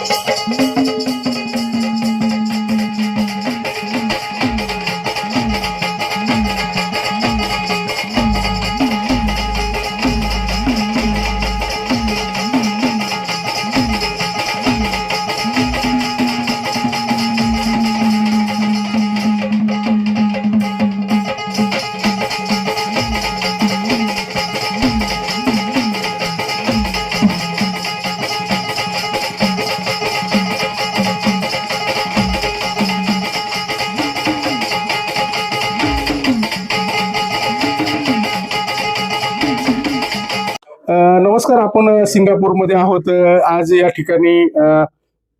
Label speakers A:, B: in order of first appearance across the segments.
A: Gracias. नमस्कार. आपण सिंगापूरमध्ये आहोत. आज या ठिकाणी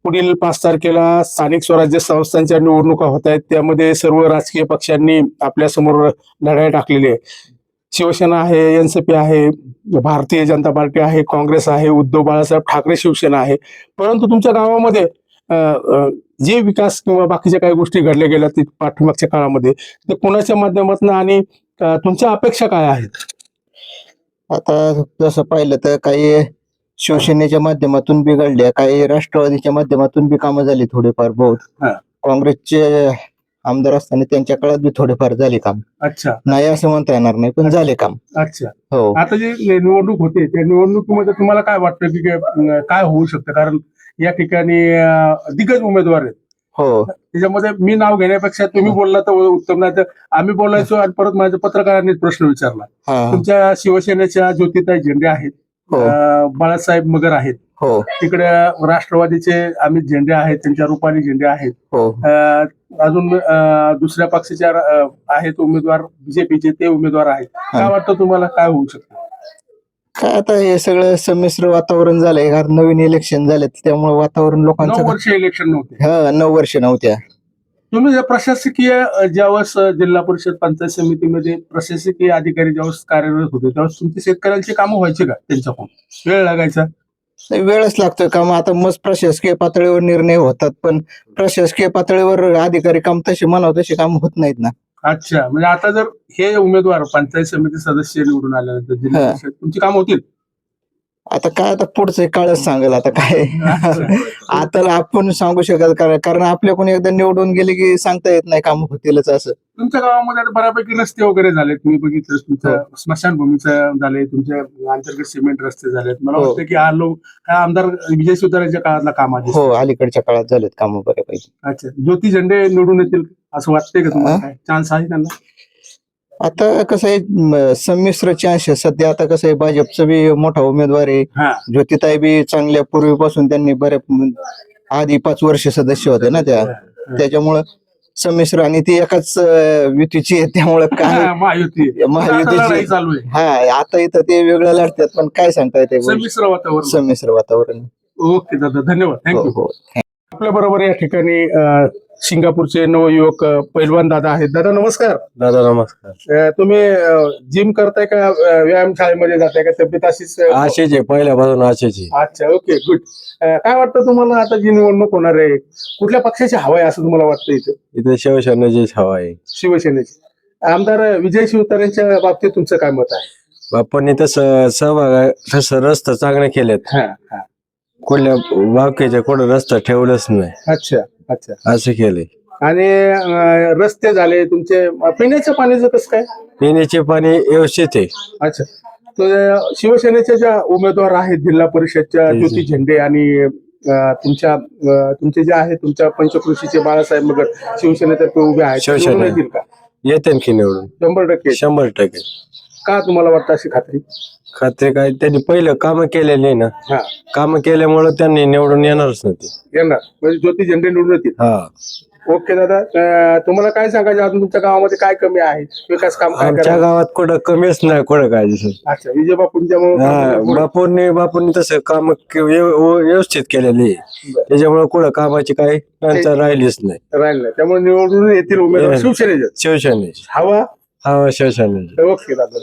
A: पुढील पाच तारखेला स्थानिक स्वराज्य संस्थांच्या निवडणुका होत आहेत. त्यामध्ये सर्व राजकीय पक्षांनी आपल्यासमोर लढाई टाकलेली आहे. शिवसेना आहे एनसीपी आहे भारतीय जनता पार्टी आहे काँग्रेस आहे उद्धव बाळासाहेब ठाकरे शिवसेना आहे. परंतु तुमच्या गावामध्ये जे विकास किंवा बाकीच्या काही गोष्टी घडल्या गेल्या ते पाठीमागच्या काळामध्ये ते कोणाच्या माध्यमातून आणि तुमच्या अपेक्षा काय आहेत?
B: आता तसं पाहिलं तर काही शिवसेनेच्या माध्यमातून बी घडल्या काही राष्ट्रवादीच्या माध्यमातून बी कामं झाली थोडेफार बहुत. काँग्रेसचे आमदार असताना त्यांच्या काळात बी थोडेफार झाले काम.
A: अच्छा.
B: नाही असं म्हणता येणार नाही पण झाले काम.
A: अच्छा.
B: हो.
A: आता जी निवडणूक होते त्या निवडणुकीमध्ये तुम्हाला काय वाटतं की काय होऊ शकतं? कारण या ठिकाणी दिग्गज उमेदवार आहेत.
B: हो.
A: त्याच्यामध्ये मी नाव घेण्यापेक्षा तुम्ही बोलला तर उत्तम नाही तर आम्ही बोलायचो आणि परत माझ्या पत्रकारांनी प्रश्न विचारला.
B: हा.
A: तुमच्या शिवसेनेच्या ज्योतिताई झेंडे आहेत
B: हो.
A: बाळासाहेब मगर आहेत.
B: हो.
A: तिकडे राष्ट्रवादीचे अमित झेंडे आहेत त्यांच्या रुपाली झेंडे आहेत.
B: हो.
A: अजून दुसऱ्या पक्षाच्या आहेत उमेदवार बीजेपीचे ते उमेदवार आहेत. काय वाटतं तुम्हाला? काय होऊ शकतं?
B: काय आता हे सगळं संमिश्र वातावरण झालंय. कारण नवीन इलेक्शन झाले त्यामुळे वातावरण
A: नऊ
B: लोकांचं
A: वर्ष इलेक्शन नव्हते.
B: हा नऊ वर्ष नव्हत्या.
A: तुम्ही जे प्रशासकीय अ, ज्यावेळेस अ, जिल्हा परिषद पंचायत समितीमध्ये प्रशासकीय अधिकारी ज्यावेळेस कार्यरत होते त्यावेळेस तुमची शेतकऱ्यांची कामं व्हायची का त्यांच्याकडून? वेळ लागायचा?
B: नाही, वेळच लागतोय काम. आता मस्त प्रशासकीय पातळीवर निर्णय होतात पण प्रशासकीय पातळीवर अधिकारी काम तसे म्हणावं तसे काम होत नाहीत ना.
A: अच्छा म्हणजे आता जर हे उमेदवार पंचायत समिती सदस्य निवडून आल्यानंतर जिल्हा. परिषद तुमची कामं होतील
B: आता काय आता पुढचं काळच सांगेल आता काय. आता आपण सांगू शकत कारण कारण आपल्या कोणी एकदा निवडून गेले की सांगता येत नाही काम होतीलच असं.
A: तुमच्या गावामध्ये आता बऱ्यापैकी रस्ते वगैरे झालेत. मी बघितलं तुमच्या
B: हो.
A: स्मशानभूमीचं झाले तुमच्या अंतर्गत सिमेंट रस्ते झालेत. मला
B: हो.
A: वाटतं की हा लोक हा आमदार विजय सुतारांच्या काळातला काम आहे.
B: हो अलीकडच्या काळात झालेत काम बऱ्यापैकी.
A: अच्छा. ज्योती झेंडे निवडून येतील असं वाटतंय का तुम्हाला? काय? चान्स आहे त्यांना?
B: आता कसं आहे संमिश्र चान्स सध्या आता कसं आहे भाजपचा बी मोठा उमेदवार आहे.
A: हा.
B: ज्योतिताई बी चांगल्या पूर्वीपासून त्यांनी बऱ्या आधी पाच वर्ष सदस्य होते ना त्या. त्याच्यामुळं संमिश्र आणि ती एकाच अं, युतीची आहे. त्यामुळं काय
A: महायुती.
B: महायुतीची-
A: आता लढाई चालू आहे.
B: हा आता इथं ते वेगळं लढतात. पण काय सांगता येते?
A: संमिश्र वातावरण.
B: संमिश्र वातावरण.
A: ओके दादा धन्यवाद.
B: हो
A: थँक्यू
B: हो.
A: आपल्या बरोबर या ठिकाणी अ, सिंगापूरचे नवयुवक अ, पैलवान दादा आहेत. दादा नमस्कार.
C: दादा नमस्कार.
A: अ, तुम्ही जिम करताय का? अ, व्यायाम शाळेमध्ये जाताय का? तब्येत अशीच अ,
C: आशेचे पहिल्यापासून आशेचे
A: अच्छा ओके गुड काय वाटतं तुम्हाला आता जी निवडणूक होणार आहे? कुठल्या पक्षाची हवा आहे असं तुम्हाला वाटतं इथे?
C: इथे शिवसेनेची हवा आहे.
A: शिवसेनेची. आमदार विजय शिवतारेंच्या बाबतीत तुमचं काय मत आहे?
C: बाप्पांनी तसं सहभाग तसं रस्ता चांगले केलेत.
A: हा हा.
C: कुठल्या बाकीच्या कुठं रस्ता ठेवलंच नाही.
A: अच्छा अच्छा.
C: असं केलंय.
A: आणि अ, रस्ते झाले तुमचे अ, पिण्याच्या पाण्याचं कसं काय?
C: पिण्याचे पाणी व्यवस्थित आहे.
A: अच्छा. तर शिवसेनेच्या ज्या उमेदवार आहेत जिल्हा परिषदच्या
C: जी, जी.
A: ज्योती झेंडे आणि अ, तुमच्या अ, तुमचे जे आहे तुमच्या पंचकृषीचे बाळासाहेब मगर शिवसेनेतर्फे उभे आहेत
C: शिवसेना.
A: निवडून येतील का?
C: येते की निवडून.
A: शंभर टक्के
C: शंभर टक्के.
A: का तुम्हाला वाटतं अशी खात्री?
C: खात्री काय त्यांनी पहिलं कामं केलेली नाही ना
A: हा.
C: कामं केल्यामुळे त्यांनी निवडून येणारच नव्हती.
A: येणार. म्हणजे ज्योती झेंडे निवडून येतील.
C: हा.
A: ओके दादा अ, तुम्हाला काय सांगायचं अजून तुमच्या गावामध्ये काय कमी आहे? विकास काम काय
C: आमच्या
A: करायचं?
C: गावात कुठं कमीच नाही कुठं काय दिसत.
A: अच्छा विजय बापूंच्या
C: हा, बापूंनी बापूंनी तसं काम व्यवस्थित केलेली आहे. त्याच्यामुळे कुठं कामाची काही टंचाई राहिलीच नाही.
A: राहिलं त्यामुळे निवडून येतील उमेदवार. शिवसेनेचे.
C: शिवसेनेची.
A: हवा?
C: हा शिवसेनेची.
A: ओके दादा.